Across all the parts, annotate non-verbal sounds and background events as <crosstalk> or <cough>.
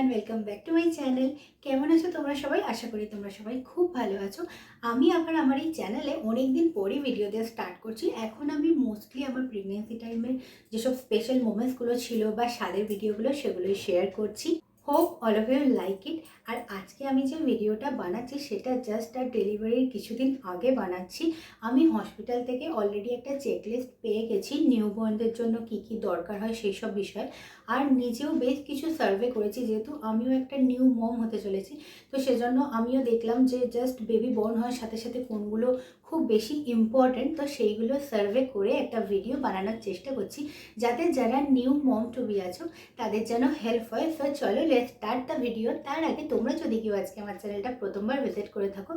Everyone welcome back to my channel কেমন আছো তোমরা সবাই? আশা করি তোমরা সবাই খুব ভালো আছো। আমি আবার আমার এই চ্যানেলে অনেক দিন পরে ভিডিও দেওয়া স্টার্ট করছি। এখন আমি মোস্টলি আমার প্রেগনেন্সি টাইমের যেসব স্পেশাল মোমেন্টসগুলো ছিল বা স্বাদের ভিডিওগুলো সেগুলোই শেয়ার করছি। Hope all of you like it আর আজকে আমি যে ভিডিওটা বানাচ্ছি, সেটা জাস্ট আর ডেলিভারির কিছুদিন আগে বানাচ্ছি। আমি হসপিটাল থেকে অলরেডি একটা চেকলিস্ট পেয়ে গেছি নিউবর্নদের জন্য কি কি দরকার হয় সেই সব বিষয়। আর নিজেও বেশ কিছু সার্ভে করেছি, যেহেতু আমিও একটা নিউ মম হতে চলেছি। তো সেজন্য আমিও দেখলাম যে জাস্ট বেবি বর্ন হওয়ার সাথে সাথে কোনগুলো খুব বেশি ইম্পর্ট্যান্ট তো সেইগুলো সার্ভে করে একটা ভিডিও বানানোর চেষ্টা করছি। যাতে যারা নিউ মম টু বি আছো, তাদের যেন হেল্প হয়। সো চলো লেট স্টার্ট দ্য ভিডিও তার আগে তোমরা যদি কেউ আজকে আমার চ্যানেলটা প্রথমবার ভিজিট করে থাকো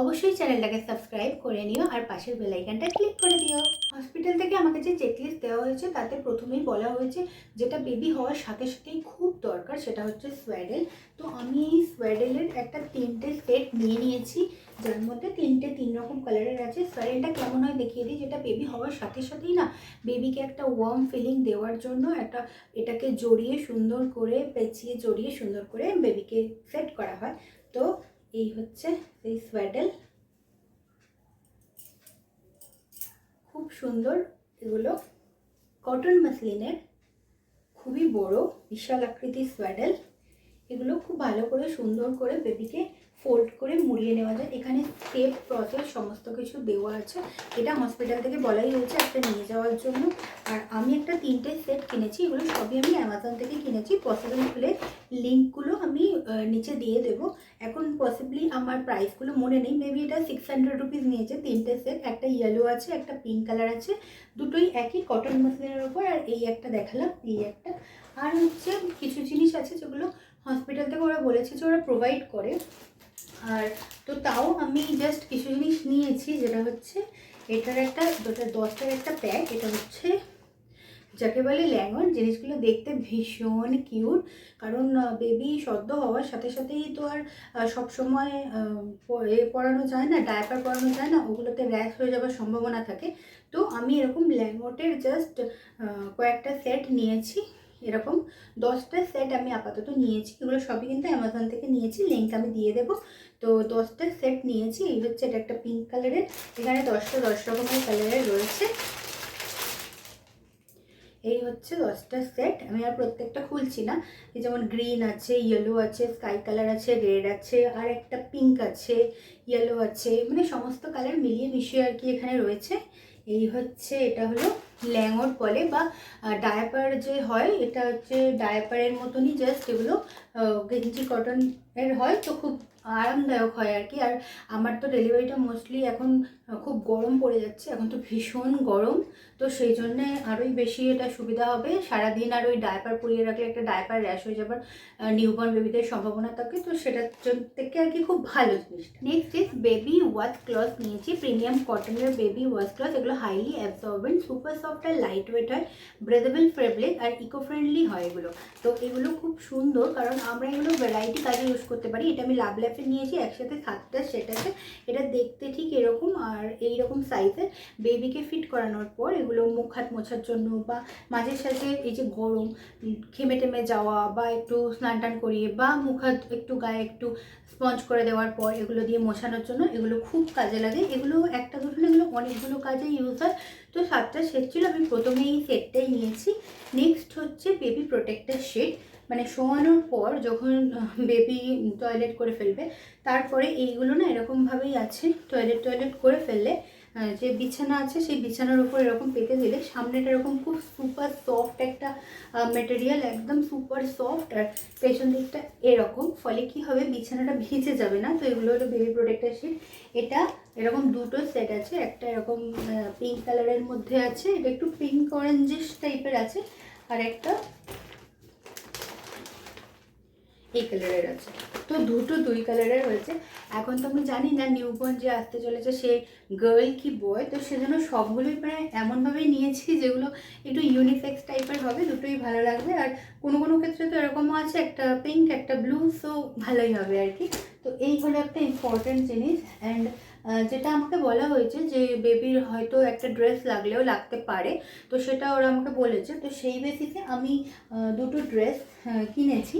অবশ্যই চ্যানেলটাকে সাবস্ক্রাইব করে নিও আর পাশের বেলাইকানটা ক্লিক করে দিও হসপিটাল থেকে আমাকে যে চেকলিস্ট দেওয়া হয়েছে, তাতে প্রথমেই বলা হয়েছে যেটা বেবি হওয়ার সাথে সাথেই খুব দরকার, সেটা হচ্ছে সোয়াডেল তো আমি এই সোয়াডেলের একটা তিনটে সেট নিয়ে নিয়েছি, যার মধ্যে তিনটে তিন রকম কালারের আছে। সোয়াডেলটা কেমন হয় দেখিয়ে দিই, যেটা বেবি হওয়ার সাথে সাথেই না বেবিকে একটা ওয়ার্ম ফিলিং দেওয়ার জন্য একটা এটাকে জড়িয়ে সুন্দর করে, পেঁচিয়ে জড়িয়ে সুন্দর করে বেবিকে সেট করা হয়। তো এই হচ্ছে এই সোয়াডেল খুব সুন্দর এগুলো। কটন মাসলিনের খুবই বড়, বিশাল আকৃতির সোয়াডেল এগুলো খুব ভালো করে সুন্দর করে বেবিকে ফোল্ড করে মুড়িয়ে নেওয়া যায়। এখানে স্টেপ প্রসেস সমস্ত কিছু দেওয়া আছে। এটা হসপিটাল থেকে বলাই হয়েছে, একটা নিয়ে যাওয়ার জন্য। আর আমি একটা তিনটে সেট কিনেছি, এগুলো সবই আমি অ্যামাজন থেকে কিনেছি। পসিবল হলে লিঙ্কগুলো আমি নিচে দিয়ে দেবো। এখন পসিবলি আমার প্রাইসগুলো মনে নেই মেবি এটা সিক্স হান্ড্রেড রুপিস নিয়েছে তিনটে সেট একটা ইয়েলো আছে, একটা পিঙ্ক কালার আছে। দুটোই একই কটন মাসলিনের ওপর আর এই একটা দেখালাম, এই একটা। আর হচ্ছে কিছু জিনিস আছে যেগুলো হসপিটাল থেকে ওরা বলেছে যে ওরা প্রোভাইড করে। আর তো তাও আমি জাস্ট কিছু জিনিস নিয়েছি, যেটা হচ্ছে এটার একটা দুটা দশটার একটা প্যাক এটা হচ্ছে যাকে বলে ল্যাঙ্গন জিনিসগুলো দেখতে ভীষণ কিউট কারণ বেবি সদ্য হওয়ার সাথে সাথেই তো আর সবসময় এ পরানো যায় না ডায়াপার পরানো যায় না, ওগুলোতে র্যাশ হয়ে যাওয়ার সম্ভাবনা থাকে। তো আমি এরকম ল্যাঙ্গটের জাস্ট কয়েকটা সেট নিয়েছি, এরকম দশটা সেট আমি আপাতত নিয়েছি, এগুলো সবই কিন্তু অ্যামাজন থেকে নিয়েছি লিঙ্ক আমি দিয়ে দেবো। তো দশটা সেট নিয়েছি, এই হচ্ছে এটা একটা পিঙ্ক কালারের এখানে দশটা দশ রকমের কালারের রয়েছে। এই হচ্ছে দশটা সেট আমি আর প্রত্যেকটা খুলছি না। এই যেমন গ্রিন আছে ইয়েলো আছে স্কাই কালার আছে রেড আছে, আর একটা পিঙ্ক আছে ইয়েলো আছে। মানে সমস্ত কালার মিলিয়ে মিশিয়ে আর কি এখানে রয়েছে। এই হচ্ছে, এটা হলো ল্যাঙ্গট বলে বা ডায়াপার যে হয়, এটা হচ্ছে ডায়াপারের মতনই জাস্ট এগুলো গেঞ্জি কটনের হয়। তো খুব আরামদায়ক হয় আর কি। আর আমার তো ডেলিভারিটা মোস্টলি এখন খুব গরম পড়ে যাচ্ছে, এখন তো ভীষণ গরম। তো সেই জন্যে আরোই বেশি এটা সুবিধা হবে। সারাদিন আর ওই ডায়াপার পরিয়ে রাখলে একটা ডায়াপার র্যাশ হয়ে যাবার নিউবর্ন বেবিদের সম্ভাবনা থাকে। তো সেটার জন্য থেকে আর কি খুব ভালো জিনিস next is baby wash cloth নিয়েছি। প্রিমিয়াম কটনের বেবি ওয়াশ ক্লথ এগুলো হাইলি অ্যাবজর্বেন্ট সুপার সফট আর লাইট ওয়েট হয়। ব্রেদেবল ফেব্রিক আর ইকো ফ্রেন্ডলি হয় এগুলো। তো এগুলো খুব সুন্দর কারণ আমরা এগুলো ভ্যারাইটি কাজে ইউজ করতে পারি। এটা আমি লাভ ল্যাপে নিয়েছি, একসাথে সাতটা সেট আছে এটা দেখতে ঠিক এরকম আর এই রকম সাইজের বেবিকে ফিট করানোর পর এগুলো মুখ হাত মোছার জন্য বা মাঝে সাঝে এই যে গরম, ঘেমে টেমে যাওয়া বা একটু স্নান টান করিয়ে বা মুখ হাত একটু গায়ে একটু স্পঞ্জ করে দেওয়ার পর এগুলো দিয়ে মোছানোর জন্য এগুলো খুব কাজে লাগে। এগুলো একটা দুটো এগুলো অনেকগুলো কাজে ইউজ হয়। তো সাতটা সেট ছিল। আমি প্রথমে এই সেটটাই নিয়েছি। নেক্সট হচ্ছে বেবি প্রোটেক্টার শেড মানে শোয়ানোর পর যখন বেবি টয়লেট করে ফেলবে, তারপরে এইগুলো না এরকমভাবেই আছে টয়লেট টয়লেট করে ফেললে যে বিছানা আছে সেই বিছানার উপর এরকম পেতে দিলে সামনেটা এরকম খুব সুপার সফট একটা মেটেরিয়াল একদম সুপার সফট আর পেছন দিকটা এরকম। ফলে কি হবে? বিছানাটা ভিজে যাবে না। তো এগুলো হলো বেবি প্রোটেক্টার শিট এটা এরকম দুটো সেট আছে। একটা এরকম পিঙ্ক কালারের মধ্যে আছে। এটা একটু পিঙ্ক অরেঞ্জিশ টাইপের আছে। আর একটা এই কালারের আছে। তো দুটো দুই কালারের হয়েছে। এখন তো আমি জানি না নিউবর্ন যে আসতে চলেছে, সে গার্ল কি বয় তো সেজন্য সবগুলোই প্রায় এমনভাবেই নিয়েছি <laughs> যেগুলো একটু ইউনিসেক্স টাইপের হবে, দুটোই ভালো লাগবে। আর কোনো কোনো ক্ষেত্রে তো এরকমও আছে, একটা পিঙ্ক একটা ব্লু সো ভালোই হবে আর কি। তো এই হলো একটা ইম্পর্টেন্ট জিনিস। অ্যান্ড যেটা আমাকে বলা হয়েছে যে বেবির হয়তো একটা ড্রেস লাগলেও লাগতে পারে, তো সেটা ওরা আমাকে বলেছে। তো সেই বেসিসে আমি দুটো ড্রেস কিনেছি।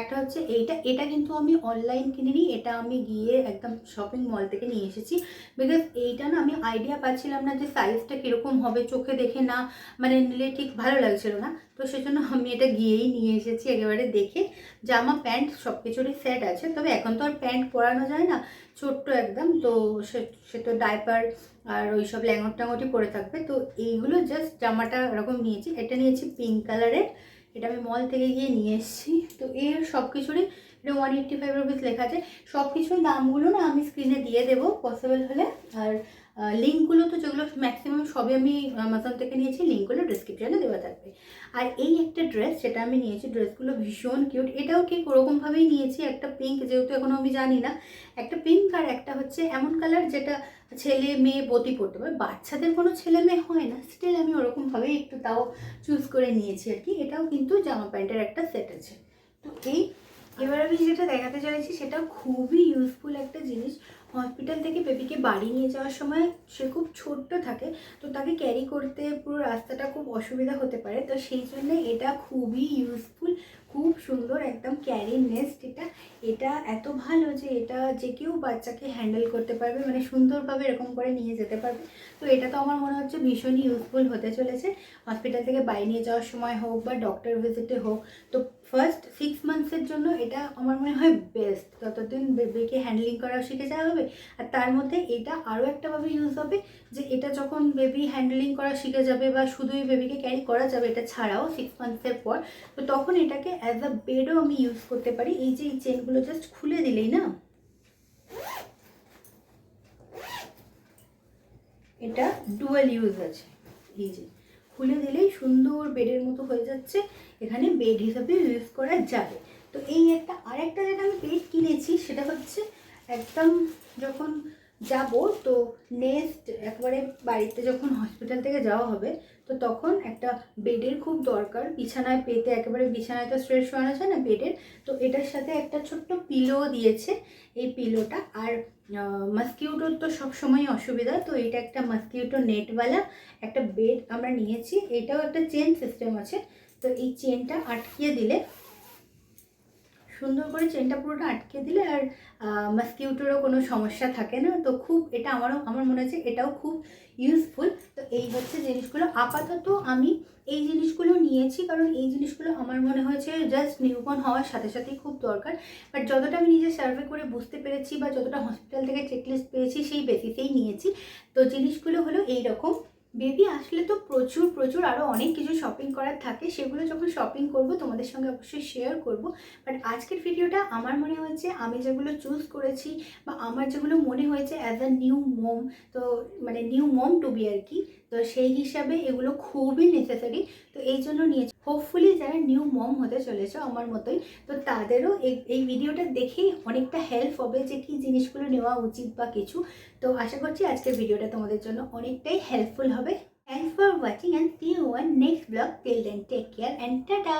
একটা হচ্ছে এইটা, এটা কিন্তু আমি অনলাইন কিনিনি এটা আমি গিয়ে একদম শপিং মল থেকে নিয়ে এসেছি। বিকজ এইটা না, আমি আইডিয়া পাচ্ছিলাম না যে সাইজটা কীরকম হবে, চোখে দেখে না মানে নিলে ঠিক ভালো লাগছিল না। তো সেজন্য আমি এটা গিয়েই নিয়ে এসেছি একেবারে দেখে। জামা, প্যান্ট সব কিছুরই সেট আছে, তবে এখন তো আর প্যান্ট পরানো যায় না, ছোট্ট একদম। তো সে তো ডাইপার আর ওই সব ল্যাঙ্গট ট্যাঙ্গটি পরে থাকবে। তো এইগুলো জাস্ট জামাটা এরকম নিয়েছি, এটা নিয়েছি পিঙ্ক কালারের এটা আমি মল থেকে গিয়ে নিয়ে এসেছি। তো এর সব কিছুরই এটা ওয়ান এইট্টি ফাইভ রুপিস লেখা আছে। সব কিছুর দামগুলো না আমি স্ক্রিনে দিয়ে দেবো পসিবল হলে। আর লিঙ্কগুলো তো যেগুলো ম্যাক্সিমাম সবই আমি অ্যামাজন থেকে নিয়েছি লিঙ্কগুলো ডিসক্রিপশানে দেওয়া থাকবে। আর এই একটা ড্রেস যেটা আমি নিয়েছি ড্রেসগুলো ভীষণ কিউট এটাও ঠিক ওরকমভাবেই নিয়েছি, একটা পিঙ্ক যেহেতু এখনও আমি জানি না। একটা পিঙ্ক আর একটা হচ্ছে এমন কালার যেটা ছেলে মেয়ে বতি পড়তে পারে। বাচ্চাদের কোনো ছেলে মেয়ে হয় না স্টিল আমি ওরকমভাবেই একটু তাও চুজ করে নিয়েছি আর কি। এটাও কিন্তু জামা প্যান্টের একটা সেট আছে। তো এই এবার আমি যেটা দেখাতে চাইছি, সেটা খুবই ইউজফুল একটা জিনিস। হসপিটাল থেকে বেবিকে বাড়ি নিয়ে যাওয়ার সময় সে খুব ছোট্ট থাকে, তো তাকে ক্যারি করতে পুরো রাস্তাটা খুব অসুবিধা হতে পারে। তো সেই জন্য এটা খুবই ইউজফুল খুব সুন্দর, একদম ক্যারি নেস্ট এটা এটা এত ভালো যে এটা যে কেউ বাচ্চাকে হ্যান্ডেল করতে পারবে মানে সুন্দরভাবে এরকম করে নিয়ে যেতে পারবে। তো এটা তো আমার মনে হচ্ছে ভীষণই ইউজফুল হতে চলেছে। হসপিটাল থেকে বাড়ি নিয়ে যাওয়ার সময় হোক বা ডক্টর ভিজিটে হোক, তো ফার্স্ট সিক্স মান্থসের জন্য এটা আমার মনে হয় বেস্ট ততদিন বেবিকে হ্যান্ডলিং করা শিখে যাওয়া হবে, আর তার মধ্যে এটা আরও একটাভাবে ইউজ হবে যে এটা যখন বেবি হ্যান্ডলিং করা শিখে যাবে বা শুধুই বেবিকে ক্যারি করা যাবে, এটা ছাড়াও সিক্স মান্থসের পর, তো তখন এটাকে অ্যাজ আ বেডও আমি ইউজ করতে পারি। এই যে এই চেনগুলো জাস্ট খুলে দিলেই না? এটা ডুয়াল ইউজ আছে। এই যে, খুলে দিলেই সুন্দর বেডের মতো হয়ে যাচ্ছে। এখানে বেড হিসাবে ইউজ করা যাবে। তো এই একটা আরেকটা যেটা আমি বেড কিনেছি, সেটা হচ্ছে একদম যখন যাব, তো নেক্সট একবারে বাড়িতে যখন হসপিটাল থেকে যাওয়া হবে, তো তখন একটা বেডের খুব দরকার। বিছানায় পেতে একেবারে বিছানায় তো স্ট্রেট শোয়ানো যায় না বেডের। তো এটার সাথে একটা ছোট্ট পিলো দিয়েছে এই পিলোটা আর মাস্কিউটোর তো সবসময় অসুবিধা, তো এটা একটা মাস্কিউটো নেটওয়ালা একটা বেড আমরা নিয়েছি। এটাও একটা চেন সিস্টেম আছে। তো এই চেনটা আটকিয়ে দিলে সুন্দর করে চেনটা পুরোটা আটকে দিলে আর মাস্কিউটোরও কোনো সমস্যা থাকে না। তো খুব এটা আমারও আমার মনে হচ্ছে এটাও খুব ইউজফুল তো এই হচ্ছে জিনিসগুলো। আপাতত আমি এই জিনিসগুলো নিয়েছি কারণ এই জিনিসগুলো আমার মনে হয়েছে জাস্ট নিউবর্ন হওয়ার সাথে সাথেই খুব দরকার। বাট যতটা আমি নিজে সার্ভে করে বুঝতে পেরেছি বা যতটা হসপিটাল থেকে চেকলিস্ট পেয়েছি সেই বেসিসেই নিয়েছি। তো জিনিসগুলো হলো এই রকম বেবি আসলে তো প্রচুর প্রচুর আরও অনেক কিছু শপিং করার থাকে, সেগুলো যখন শপিং করব তোমাদের সঙ্গে অবশ্যই শেয়ার করব। বাট আজকের ভিডিওটা আমার মনে হয়েছে, আমি যেগুলো চুজ করেছি বা আমার যেগুলো মনে হয়েছে অ্যাজ আ নিউ মম তো মানে নিউ মম টু বি আর কি, তো সেই হিসাবে এগুলো খুবই নেসেসারি তো এই জন্য নিয়েছি। হোপফুলি যারা নিউ মম হতে চলেছে আমার মতোই, তো তাদেরও এই ভিডিওটা দেখেই অনেকটা হেল্প হবে যে কী জিনিসগুলো নেওয়া উচিত বা কিছু। তো আশা করছি আজকের ভিডিওটা তোমাদের জন্য অনেকটাই হেল্পফুল হবে। Thanks for watching and see one next vlog till then take care and tata